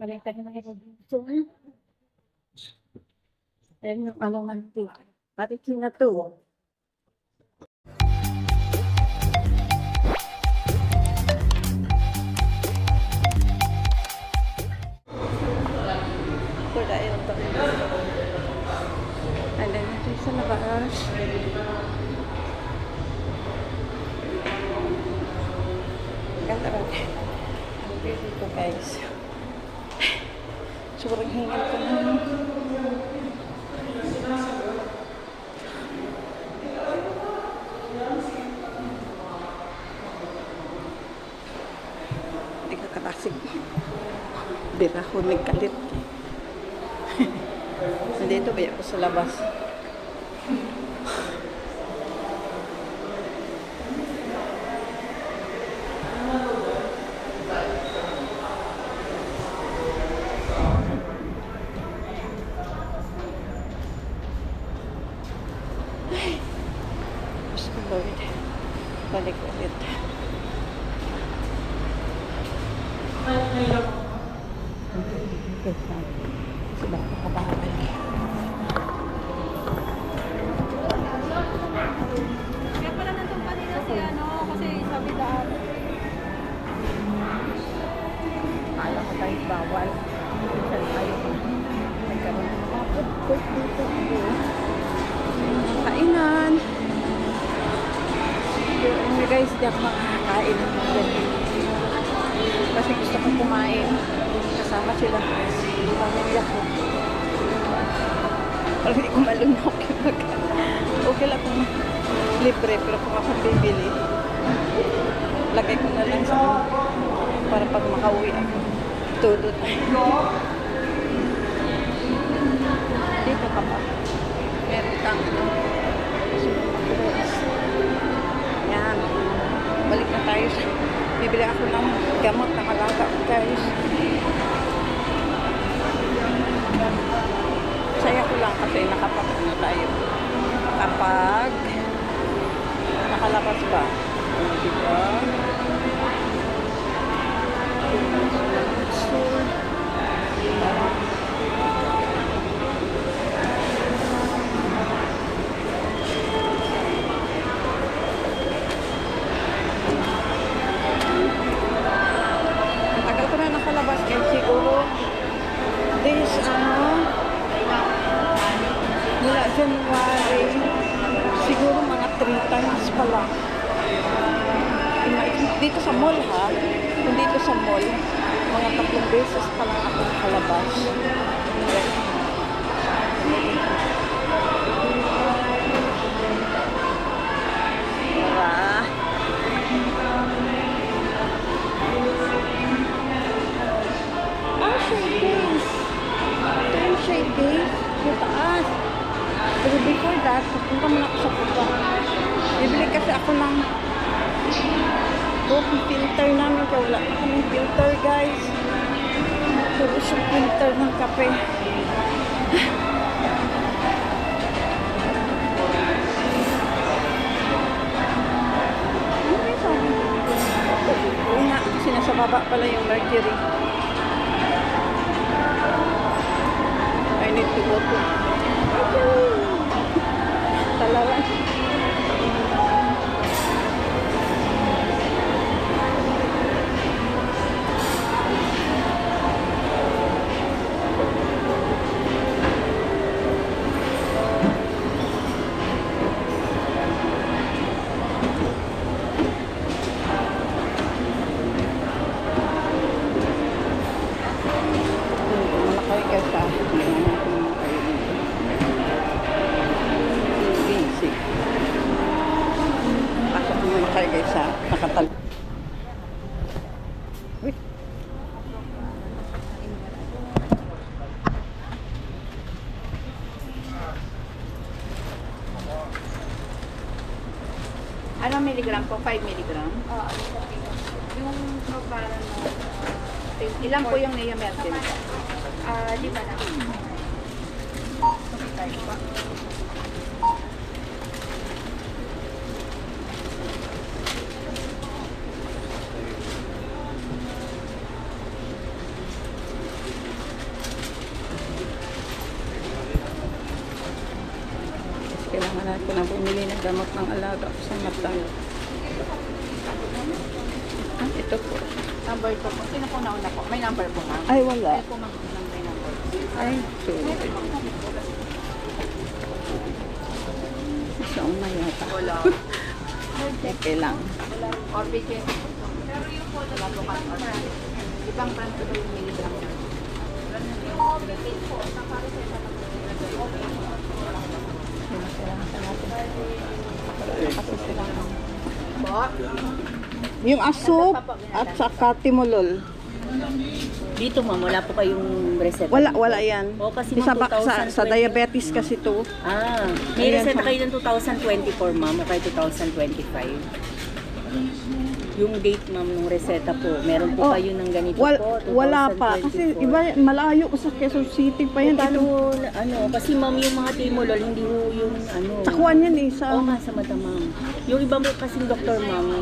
Balikan na kayo dito. Ayan yung ano man dito. Pati na to. Wala yung to. And then ito sa labas. Ganda ba? Ang beautiful guys. Sobrang hingal ko na. Hindi ka katasig. Bira ko nagkalit. Nandito ba ako sa labas? Ko Lord. Balik ulit. Kasi baka kabawal. Kaya pala nandun kanina si ano, kasi sabi daan. Kala ko tayo bawal. Kasi tayo nagkaroon guys, di ako makakain ng ganyan. Kasi gusto ko kumain. Kasama sila. Pamilya ko. Pero hindi ko malunok yung mag- Okay lang kung libre, pero kung ako bibili, lagay ko na lang sa para pag makauwi ako. Tayo. Dito ka pa. Meron kang ano. Yan. Balik na tayo. Bibili ako ng gamot na malaga ko guys. Saya ko lang kasi nakapag na tayo. Kapag nakalabas ba? Diba? January, siguro mga 3 times pa lang. Ima- Dito sa mall ha, kung dito sa mall, mga tatlong beses pa lang ako nakalabas. Diba? Kaya wala kaming filter, guys. Tulus yung filter ng kape. Ano yung sabi? Oo nga, kasi nasa baba pala yung mercury. Na guys sa nakatal. Uy. Ano milligram po? 5 milligram? Oo, ano. Yung probara mo, uh, Ilan po yung Nea Merkel? ah, lima na. ko na bumili ng gamot ng alaga ko sa mata. Ah, ito po. Number ko po. Sino po nauna po? May number po ma'am. Ay, wala. Ay po ma'am. May number. Ay, sorry. Sa una yata. Wala. Teke lang. Or po. Pero yung po wala po or ibang brand po yung milligram. Kasi sila. Po. Yung asup at saka timolol. Dito ma'am, wala po kayong reseta. Wala, wala yan. O, kasi ma'am, ba- sa, sa 2020. diabetes kasi to. Ah, may Ayan, reseta kayo ng 2024 ma'am o kay 2025? Yung date ma'am ng reseta po, meron po Oh, kayo ng ganito Wal, po, 2024. wala pa. Kasi iba, malayo ko sa Quezon City pa yan. Paano, Ito, ano, kasi ma'am yung mga timolol, hindi ho yung ano. takuan yan eh. Sa, Oo nga, sa mata ma'am. Yung iba mo kasing doktor ma'am,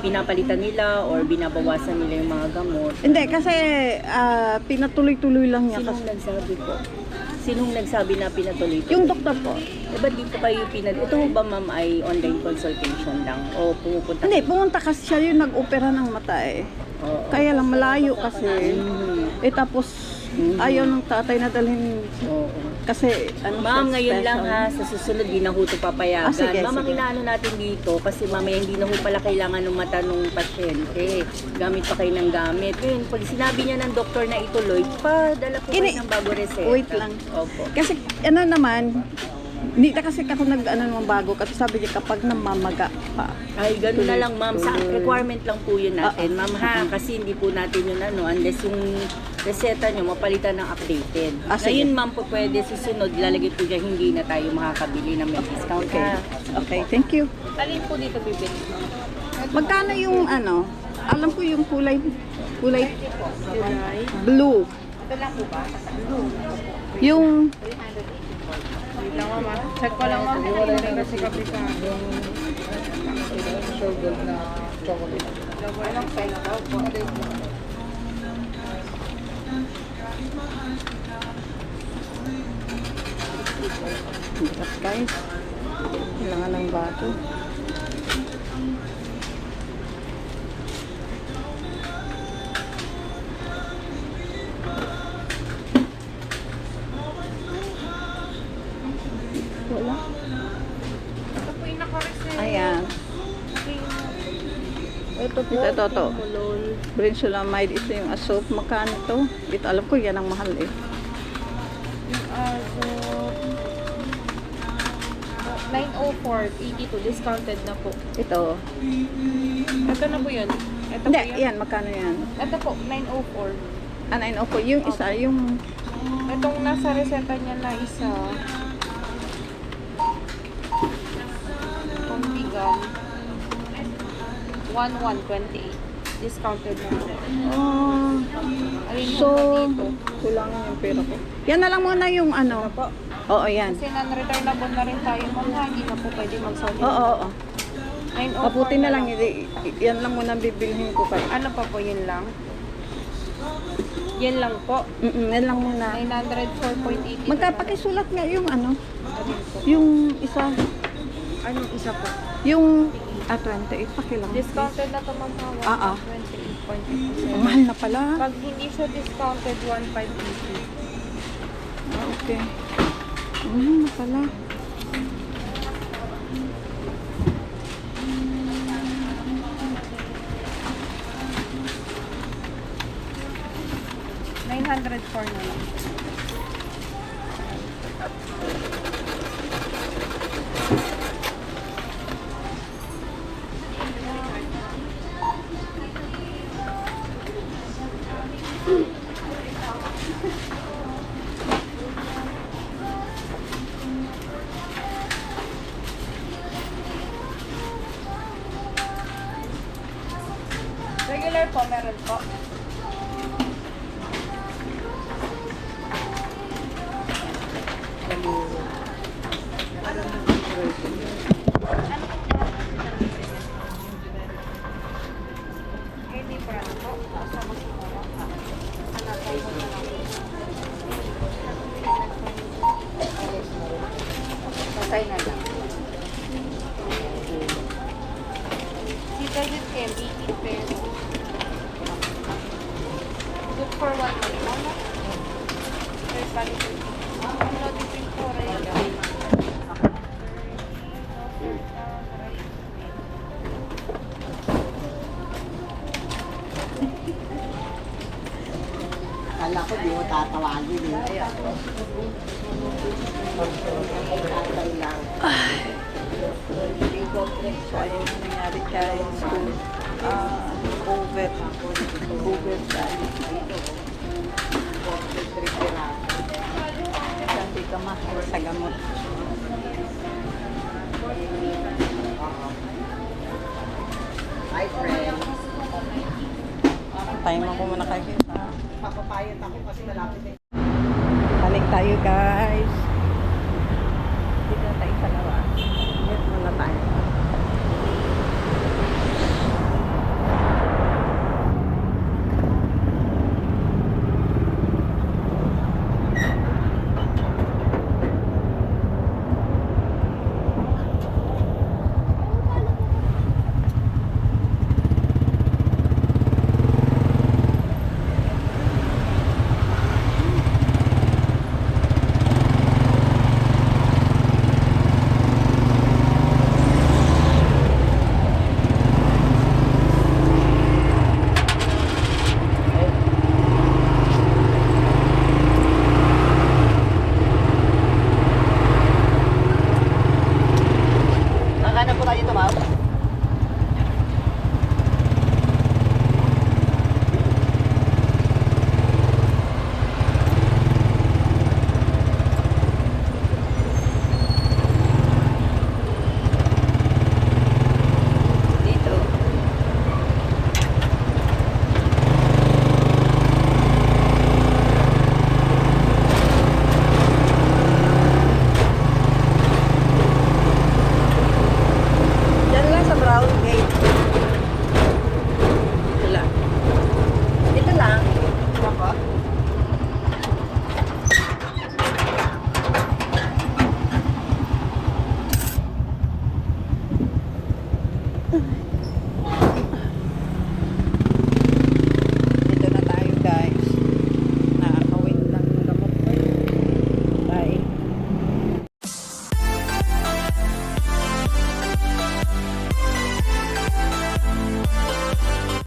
pinapalitan nila or binabawasan nila yung mga gamot. Hindi, kasi ah, pinatuloy-tuloy lang niya. Sinong Kasi, nagsabi po? Sinong nagsabi na pinatuloy? yung doktor po. Eh, ba't di po kayo pinag... Ito ba, ma'am, ay online consultation lang? O pumupunta? Hindi, pumunta kasi siya yung nag-opera ng mata eh. Oo. Kaya lang malayo kasi. Mhm. Eh tapos, Mhm. ayaw ng tatay na dalhin Oo. Kasi ano Ma'am, ngayon lang ha, sa susunod, di na ho ito papayagan. Ah, sige, ma'am, sige. natin dito, kasi mamaya hindi na ho pala kailangan ng mata ng pasyente. Gamit pa kayo ng gamit. Ngayon, pag sinabi niya ng doktor na ituloy, padala po kayo Ini- ng bago reseta. Wait lang. Opo. Kasi ano naman, hindi na kasi ako nag ano naman bago kasi sabi niya kapag namamaga pa. Ay, ganun na lang ma'am. Sa requirement lang po yun natin, Ah, ma'am ha. Kasi hindi po natin yun ano, unless yung reseta nyo mapalitan ng updated. Ah. Ngayon ma'am po pwede susunod, lalagay po dyan, hindi na tayo makakabili ng may discount Okay. ha. Okay, thank you. Alin po dito bibili? Magkano yung ano? Alam ko yung kulay kulay blue. Ito lang po ba? Yung Wait lang. Check ko lang mama. Wala na kasi kapitado. Walang pera daw po. Hirap guys. Kailangan ng bato. Ito Ito, ito, timolol. Brinzolamide, ito yung asop. Magkano to? Ito, alam ko yan ang mahal eh. Ah, so... 904, 82, discounted na po. Ito. Ito na po yun. Ito Hindi, po yun. yan, magkano yan? Ito po, 904. Ah, 9 po. Yung isa, yung... Itong nasa reseta niya na isa. 1128. Discounted na po. Oh, Ayun so, yung kulang yung pera ko. Yan na lang muna yung ano. Po. Oo, yan. Kasi non-returnable na rin tayo mga hindi na po pwede magsabi. Oo, oo, oo. 904 Mabuti na lang, i- yan lang muna bibilhin ko kayo. Ano pa po yun lang? Yan lang po. Mm yan lang muna. 904.80. Magkapakisulat nga yung ano, yung isa, Anong isa po? yung, ah, 28, pakilang. Discounted na ito mga Ah, ah. 28.80%. Ang mahal na pala. Pag hindi siya discounted, 1,580. Ah, okay. Mahal na pala. Nine hundred four na lang. Regular po, meron po. Patay na lang. Si David Kemp, 18 pesos. For one. Ano? There's value for Ang loading pin ko, right? Kala ko di mo tatawagin eh. Tatay lang. So, ayun ang nangyari kay school. Ah, over. Over tayo. Sabi ka mahal sa gamot. Hi friend. Tayo mo ko muna kayo. Papapayat ako kasi malapit eh. Balik tayo guys.